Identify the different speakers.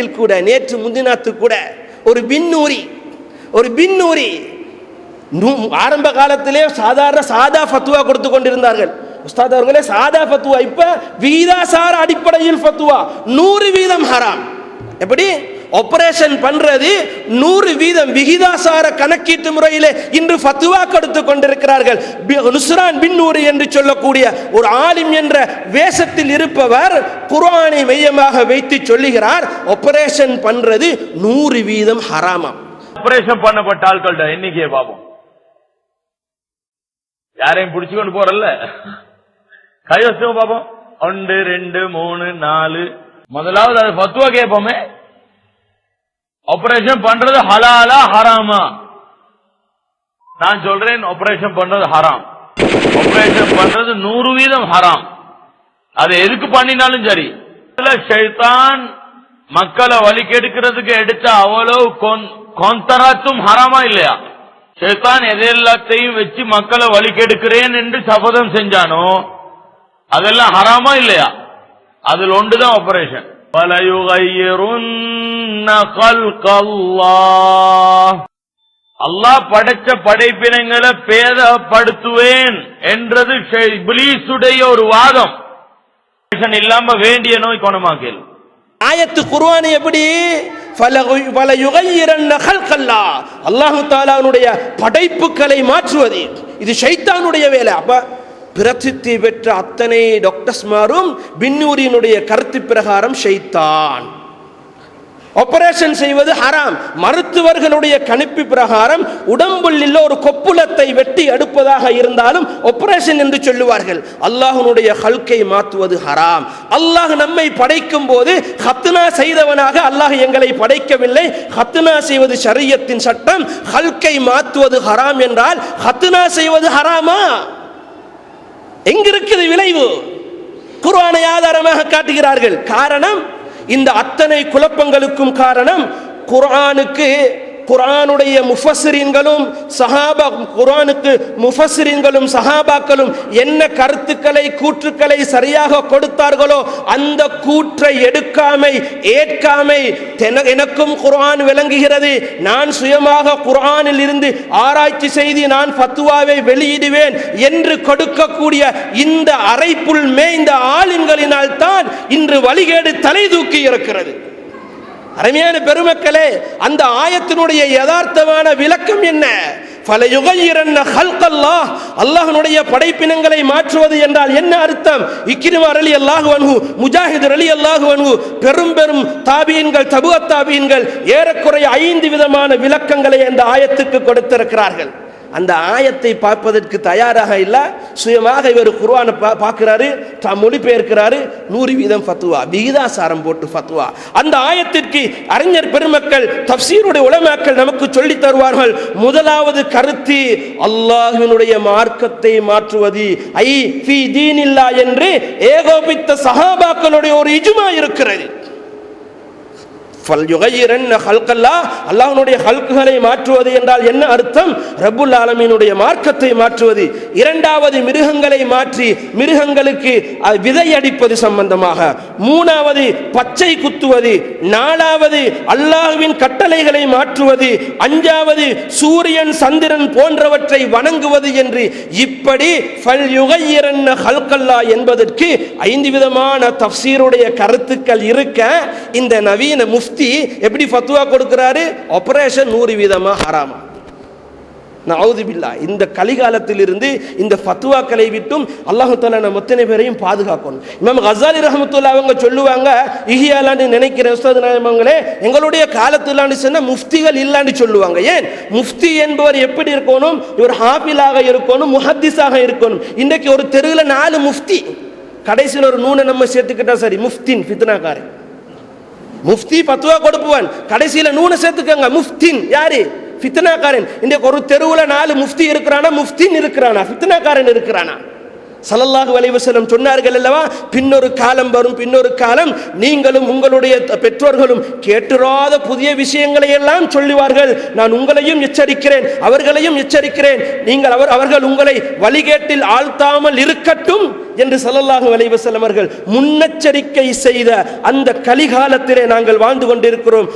Speaker 1: நேரத்தில் கூட நேற்று முந்தினாத்து கூட ஒரு பின்னூரி ஒரு பின்னூரி ஆரம்ப காலத்திலே சாதாரண சாதா ஃபத்துவா கொடுத்து கொண்டிருந்தார்கள். உஸ்தாத் அவர்களே சாதா ஃபத்துவா. இப்ப வீதாசார அடிப்படையில் ஃபத்துவா. நூறு வீதம் ஹராம். எப்படி? ஆபரேஷன் பண்றது நூறு வீதம் விகிதாசார கணக்கீட்டு முறையிலே இன்று ஃபத்துவா கொடுத்து கொண்டிருக்கிறார்கள். நுசுரான் நுஸ்ரான் பின் நூறு என்று சொல்லக்கூடிய ஒரு ஆலிம் என்ற வேஷத்தில் இருப்பவர் குரானை மையமாக வைத்து சொல்லுகிறார். ஆபரேஷன் பண்றது நூறு வீதம் ஹராமம்
Speaker 2: ஆபரேஷன் பண்ணப்பட்ட ஆட்கள்ட்ட எண்ணிக்கையை பார்ப்போம். யாரையும் பிடிச்சு கொண்டு போறல்ல? கைவசம் பார்ப்போம். ஒன்று ரெண்டு மூணு நாலு. முதலாவது அது பத்துவா கேட்போமே. ஆபரேஷன் பண்றது ஹலாலா ஹராமா. நான் சொல்றேன் ஆபரேஷன் பண்றது ஹராம். ஆபரேஷன் பண்றது நூறு வீதம் ஹராம். அது எதுக்கு பண்ணினாலும் சரி. இதுல ஷைத்தான் மக்களை வழி கெடுக்கிறதுக்கு எடுத்த அவ்வளவு கொந்தராத்தும் ஹராமா இல்லையா? ஷைத்தான் எதையெல்லாத்தையும் வச்சு மக்களை வழி கெடுக்கிறேன் என்று சபதம் செஞ்சானோ அதெல்லாம் ஹராமா இல்லையா? அதில் ஒன்றுதான் ஆபரேஷன் அல்லாஹ் படைச்ச படைப்பினங்களை பேதப்படுத்துவேன் என்றது ஷை- ஒரு வாதம். இல்லாம வேண்டிய நோய் குணமாக்கல்.
Speaker 1: ஆயத்து குர்ஆன் எப்படி? பல ஃபல யுகையிரன்ன கல்லா அல்லாஹு தாலாவுடைய படைப்புகளை மாற்றுவது. இது ஷைத்தானுடைய வேலை. அப்ப பிரசித்தி பெற்ற அத்தனை டாக்டர்ஸ்மாரும் பின்னூரியினுடைய கருத்து பிரகாரம் ஷைத்தான். ஆபரேஷன் செய்வது ஹராம். மருத்துவர்களுடைய கணிப்பு பிரகாரம் உடம்புள்ள ஒரு கொப்புளத்தை வெட்டி எடுப்பதாக இருந்தாலும் ஆபரேஷன் என்று சொல்லுவார்கள். அல்லாஹனுடைய ஹல்கை மாற்றுவது ஹராம். அல்லாஹ் நம்மை படைக்கும் போது ஹத்னா செய்தவனாக அல்லாஹ் எங்களை படைக்கவில்லை. ஹத்னா செய்வது சரியத்தின் சட்டம். ஹல்கை மாற்றுவது ஹராம் என்றால் ஹத்னா செய்வது ஹராமா? எங்கிருக்குது விளைவு? குர்ஆனை ஆதாரமாக காட்டுகிறார்கள். காரணம் இந்த அத்தனை குழப்பங்களுக்கும் காரணம் குர்ஆனுக்கு குரானுடைய முஃபஸ்ஸிரீன்களும் சஹாபா குரானுக்கு முஃபஸ்ஸிரீன்களும் சஹாபாக்களும் என்ன கருத்துக்களை கூற்றுக்களை சரியாக கொடுத்தார்களோ அந்த கூற்றை எடுக்காமை ஏற்காமை தென- எனக்கும் குரான் விளங்குகிறது. நான் சுயமாக குரானில் இருந்து ஆராய்ச்சி செய்து நான் பத்துவாவை வெளியிடுவேன் என்று கொடுக்கக்கூடிய இந்த அரைப்புள் மேய்ந்த ஆளுங்களினால் தான் இன்று வழிகேடு தலை தூக்கி இருக்கிறது. அருமையான பெருமக்களே அந்த ஆயத்தினுடைய யதார்த்தமான விளக்கம் என்ன? பல யுகையிரன்ன ஹல்கல்லாஹ் அல்லாஹ்வுடைய படைப்பினங்களை மாற்றுவது என்றால் என்ன அர்த்தம்? இக்கிரிமார் அலி அல்லாஹு அன்ஹு முஜாஹித் அலி அல்லாஹு அன்ஹு பெரும் பெரும் தாபியன்கள் தபுஅ தாபியன்கள் ஏறக்குறைய ஐந்து விதமான விளக்கங்களை அந்த ஆயத்துக்கு கொடுத்திருக்கிறார்கள். அந்த ஆயத்தை பார்ப்பதற்கு தயாராக இல்லை. சுயமாக இவர் குர்ஆனை பா பார்க்கிறாரு த- மொழிபெயர்க்கிறாரு. நூறு வீதம் ஃபத்துவா விகிதாசாரம் போட்டு ஃபத்துவா அந்த ஆயத்திற்கு அறிஞர் பெருமக்கள் தப்சீருடைய உலமாக்கள் நமக்கு சொல்லி தருவார்கள். முதலாவது கருத்து அல்லாஹினுடைய மார்க்கத்தை மாற்றுவது. ஐ ஃபி தீனில்லா என்று ஏகோபித்த சஹாபாக்களுடைய ஒரு இஜுமா இருக்கிறது. அல்லாஹனுடைய ஹல்கல்லா ஹல்குகளை மாற்றுவது என்றால் என்ன அர்த்தம்? ரபுல் ஆலமீனுடைய மார்க்கத்தை மாற்றுவது. இரண்டாவது மிருகங்களை மாற்றி மிருகங்களுக்கு விதை அடிப்பது சம்பந்தமாக. மூணாவது பச்சை குத்துவது. நாலாவது அல்லாஹ்வின் கட்டளைகளை மாற்றுவது. அஞ்சாவது சூரியன் சந்திரன் போன்றவற்றை வணங்குவது என்று. இப்படி ஹல்கல்லா என்பதற்கு ஐந்து விதமான தஃப்சீருடைய கருத்துக்கள் இருக்க. இந்த நவீன முஃப்தி எப்படி ஃபத்துவா கொடுக்கிறாரு? ஆபரேஷன் நூறு வீதமா ஹராமா. நவுதுபில்லா இந்த கலிகாலத்திலிருந்து இந்த ஃபத்துவாக்களை விட்டும் அல்லாஹு தாலா நம்ம மொத்தனை பேரையும் பாதுகாக்கணும். இமாம் ஹசாலி ரஹமத்துல்லா அவங்க சொல்லுவாங்க இஹியாலான்னு நினைக்கிற உஸ்தாது நாயமங்களே எங்களுடைய காலத்துலான்னு சொன்னா முஃப்திகள் இல்லான்னு சொல்லுவாங்க. ஏன்? முஃப்தி என்பவர் எப்படி இருக்கணும்? இவர் ஹாபிலாக இருக்கணும் முஹத்திஸாக இருக்கணும். இன்றைக்கு ஒரு தெருவில் நாலு முஃப்தி. கடைசியில் ஒரு நூனை நம்ம சேர்த்துக்கிட்டா சரி முஃப்தின் ஃபித்னாக்காரன். முஃப்தி பத்துவா கொடுப்புவான். கடைசியில் நூனை சேர்த்துக்கங்க. முஃப்தின் யாரு? ஃபித்னாக்காரன். இன்றைக்கு ஒரு தெருவில் நாலு முஃப்தி இருக்கிறானா? முஃப்தின் இருக்கிறானா? ஃபித்னாக்காரன் இருக்கிறானா? ஸல்லல்லாஹு அலைஹி சொன்னார்கள் அல்லவா? பின்னொரு காலம் வரும் பின்னொரு காலம் நீங்களும் உங்களுடைய பெற்றோர்களும் கேட்டுறாத புதிய விஷயங்களை எல்லாம் சொல்லுவார்கள். நான் உங்களையும் எச்சரிக்கிறேன் அவர்களையும் எச்சரிக்கிறேன். நீங்கள் அவர் அவர்கள் உங்களை வழிகேட்டில் ஆழ்த்தாமல் இருக்கட்டும் என்று ஸல்லல்லாஹு வலைவசலம் அவர்கள் முன்னெச்சரிக்கை செய்த அந்த கலிகாலத்திலே நாங்கள் வாழ்ந்து கொண்டிருக்கிறோம்.